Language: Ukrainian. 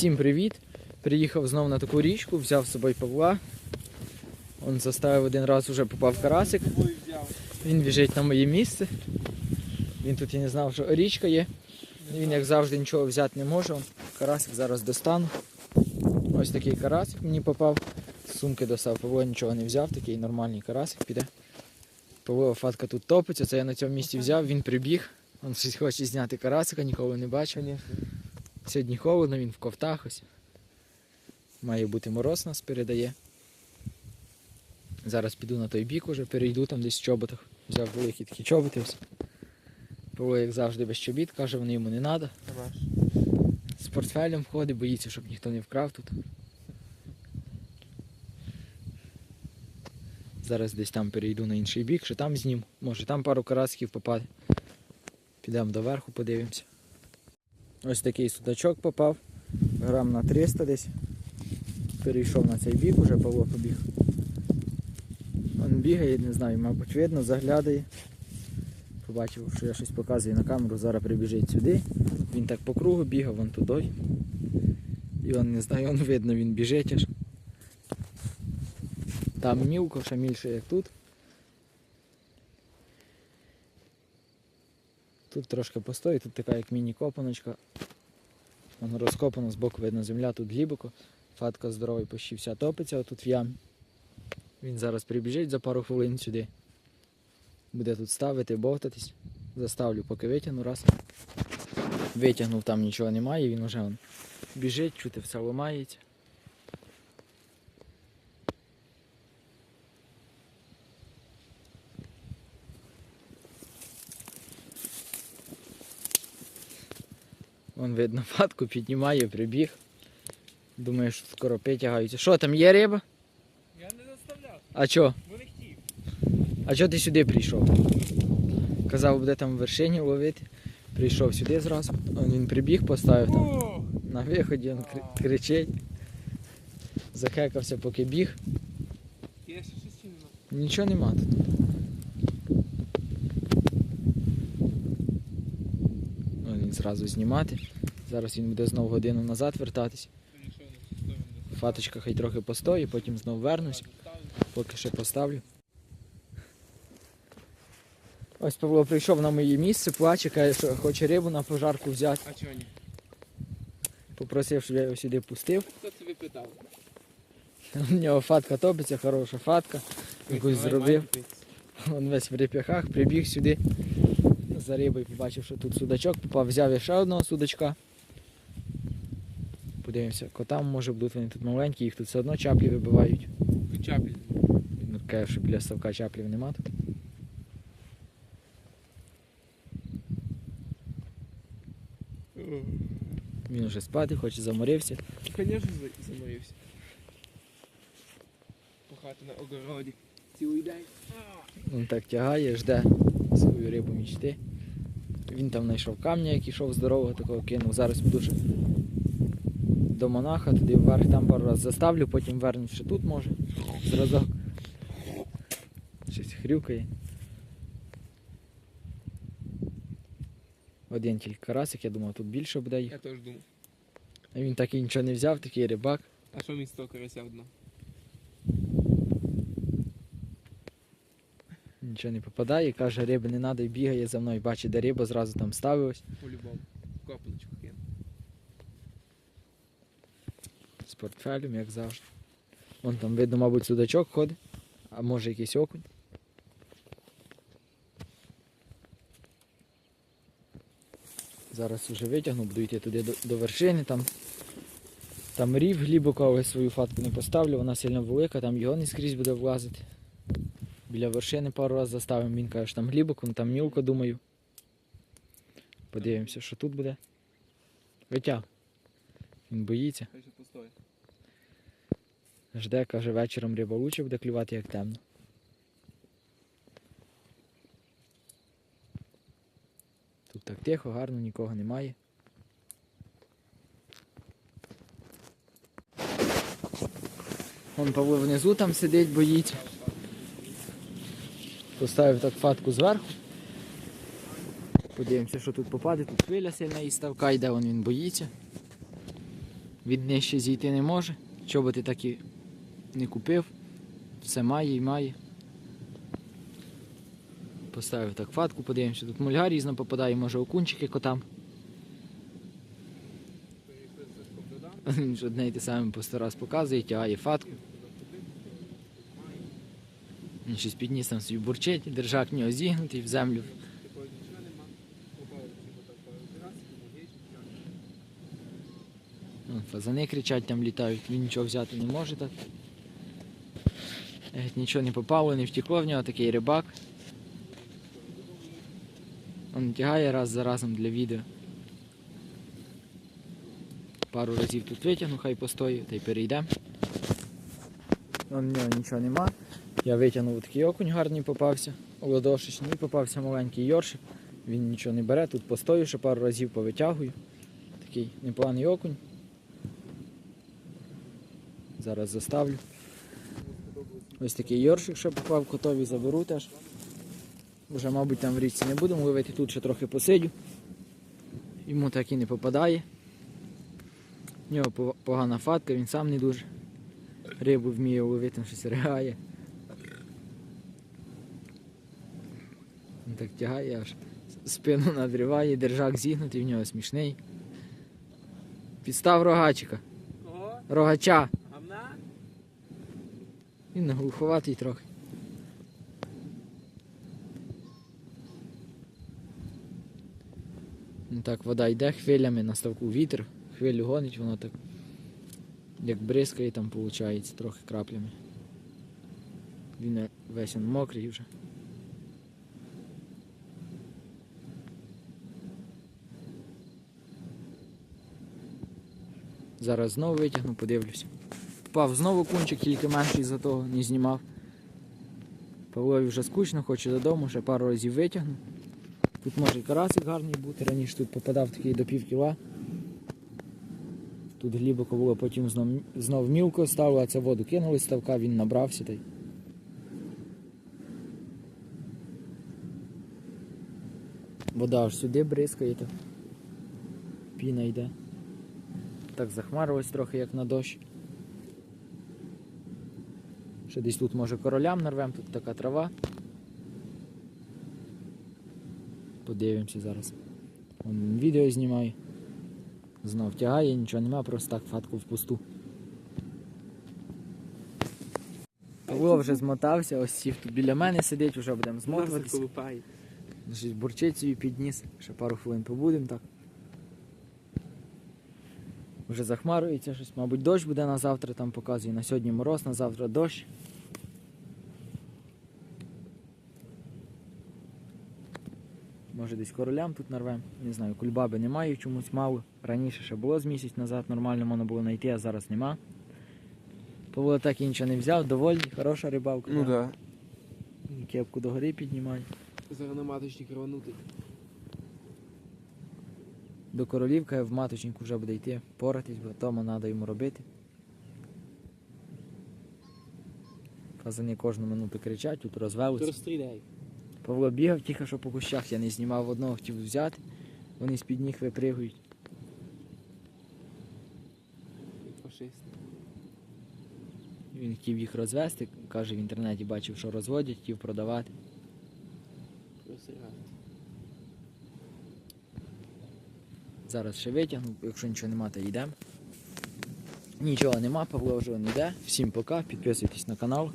Всім привіт! Приїхав знов на таку річку, взяв з собою Павла. Он заставив один раз уже попав карасик. Він біжить на моє місце. Він тут і не знав, що річка є. Він, як завжди, нічого взяти не може. Карасик зараз достану. Ось такий карасик мені попав. Сумки достав. Павло нічого не взяв, такий нормальний карасик піде. Павло фатка тут топиться, це я на цьому місці взяв, він прибіг. Він хоче зняти карасика, ніколи не бачив. Сьогодні холодно, він в ковтах ось. Має бути мороз нас передає. Зараз піду на той бік уже, перейду там десь в чоботах. Взяв великі такі чоботи. Ось. Павло, як завжди, без чобіт, каже, вони йому не треба. З портфелем ходить, боїться, щоб ніхто не вкрав тут. Зараз десь там перейду на інший бік, що там знім. Може там пару карасків попаде. Підемо доверху, подивимося. Ось такий судачок попав. Грам на 300 десь. Перейшов на цей бік, уже Павло побіг. Він бігає, не знаю, мабуть, видно, заглядає. Побачив, що я щось показую на камеру, зараз прибіжить сюди. Він так по кругу бігав, вон туди. І он не знаю, он видно, він біжить аж. Там мілко, ще більше як тут. Тут трошки постой, тут така як міні-копаночка. Воно розкопано, збоку видно земля, тут глибоко. Фатка здоровий почти вся топиться отут в ямі. Він зараз прибіжить за пару хвилин сюди. Буде тут ставити, бовтатись. Заставлю, поки витягну раз. Витягнув, там нічого немає, він вже біжить, чути все ламається. Вон видно, фатку піднімає, прибіг. Думаю, що скоро тягаються. Що там є риба? Я не заставляв, А чо? бо не хотів. А чо ти сюди прийшов? Казав, буде там в вершині ловити. Прийшов сюди зразу. Он він прибіг, поставив там на виході, він кричить. Захекався, поки біг. Нічого нема тут. Зразу знімати. Зараз він буде знову годину назад вертатись. Фаточка хай трохи постоїть, потім знову вернусь. Поки ще поставлю. Ось Павло прийшов на моє місце, плаче, каже, що хоче рибу на пожарку взяти. А чого ні? Попросив, щоб я його сюди пустив. Хто це випитав? У нього фатка топиться, хороша фатка. Якусь зробив. Він весь в реп'яхах, прибіг сюди. За рибою побачив, що тут судачок попав, взяв ще одного судачка. Подивимося, котам може будуть вони тут маленькі, їх тут все одно чаплі вибивають. Чапіль. Він каже, що біля ставка чаплів нема тут. Він вже спати, хоче заморився. Звісно, заморився. Пахати на огороді. Цілий день. Він так тягає, жде свою рибу мічти. Він там знайшов камня, який йшов здорового, такого кинув. Зараз буду ще до монаха, туди вверх, там пару разів заставлю, потім вернусь ще тут може. Зразок. Щось хрюкає. Один тільки карасик, я думав, тут більше буде їх. Я теж думав. А він так і нічого не взяв, такий рибак. А що того карася одно? Нічого не попадає, каже, риби не треба і бігає за мною, бачить, де риба, зразу там ставилась. По-любому. Копаночку кину. З портфелем, як завжди. Вон там видно, мабуть, судачок ходить, а може якийсь окунь. Зараз вже витягну, буду йти туди до, до вершини, там, там рів глибоко, але свою фатку не поставлю, вона сильно велика, там його не скрізь буде влазити. Біля вершини пару разів заставимо, він каже, що там глибоко, ну там мілко, думаю. Подивимося, що тут буде. Витяг. Він боїться. Жде, каже, вечором риба лучше буде клювати, як темно. Тут так тихо, гарно, нікого немає. Вон Павло внизу там сидить, боїться. Поставив так фатку зверху. Подивимося, що тут попаде. Тут хвиля сильна і ставка йде, вон він боїться. Він нижче зійти не може. Чоботи так і не купив. Все має і має. Поставив так фатку, подивимося. Тут мульга різно попадає, може окунчики котам. Він ж одне й те саме по сто раз показує, тягає фатку. Він щось підніс там собі бурчить, держак в нього зігнутий в землю. Вон, Фазани кричать, там літають, він нічого взяти не може так. Нічого не попало, не втекло в нього такий рибак. Він тягає раз за разом для відео. Пару разів тут витягну, хай постоїть, та й перейдемо. Вон в нього нічого нема. Я витягнув такий окунь гарний попався, ладошечний, і попався маленький йоршик. Він нічого не бере, тут постою, ще пару разів повитягую. Такий непоганий окунь. Зараз заставлю. Ось такий йоршик ще попав, котові заберу теж. Вже, мабуть, там в річці не будемо ловити, тут ще трохи посидю. Йому так і не попадає. В нього погана фатка, він сам не дуже. Рибу вміє ловити, щось ригає. Він так тягає, аж спину надріває, держак зігнутий, в нього смішний. Підстав рогачика. Кого? Рогача. Гамна? Він глуховатий трохи. Ну так, вода йде хвилями на ставку вітер, хвилю гонить, воно так як бризкає там виходить, трохи краплями. Він весь він мокрий вже. Зараз знову витягну, подивлюся. Впав знову кунчик, тільки менший за того не знімав. Павлові вже скучно, хоче додому, ще пару разів витягну. Тут може і карасик гарний бути, раніше тут попадав такий до пів кіла. Тут глибоко було, потім знов, знов мілко стало, а це воду кинули з ставка, він набрався. Та. Вода аж сюди бризкає, так. піна йде. Так захмарилось трохи, як на дощ. Ще десь тут може королям нарвем, тут така трава. Подивимося зараз. Вон відео знімаю. Знов тягає, нічого нема, просто так фатку впусту. Павло вже змотався, ось сів тут біля мене сидить, вже будемо змотуватися. собі підніс, ще пару хвилин побудемо так. Вже захмарюється щось, мабуть, дощ буде на завтра, там показує. На сьогодні мороз, на завтра дощ. Може десь королям тут нарвем. Не знаю, кульбаби немає, чомусь мало. Раніше ще було з місяць назад, нормально можна було знайти, а зараз нема. Павло так і нічого не взяв, доволі, хороша рибалка. Ну да. да. Кепку догори піднімає. Зараз на. До королівка в маточнику вже буде йти, поратись, бо тому треба йому робити. Фазани кожну минуту кричать, тут розвелися. Павло бігав тільки що по кущах, я не знімав одного, хотів взяти. Вони з-під ніг випригують. Фашист. Він хотів їх розвести, каже в інтернеті бачив, що розводять, хотів продавати. Розстріляй. Зараз ще витягну, якщо нічого нема, то йдемо. Нічого нема, Павло вже не йде. Всім пока, підписуйтесь на канал.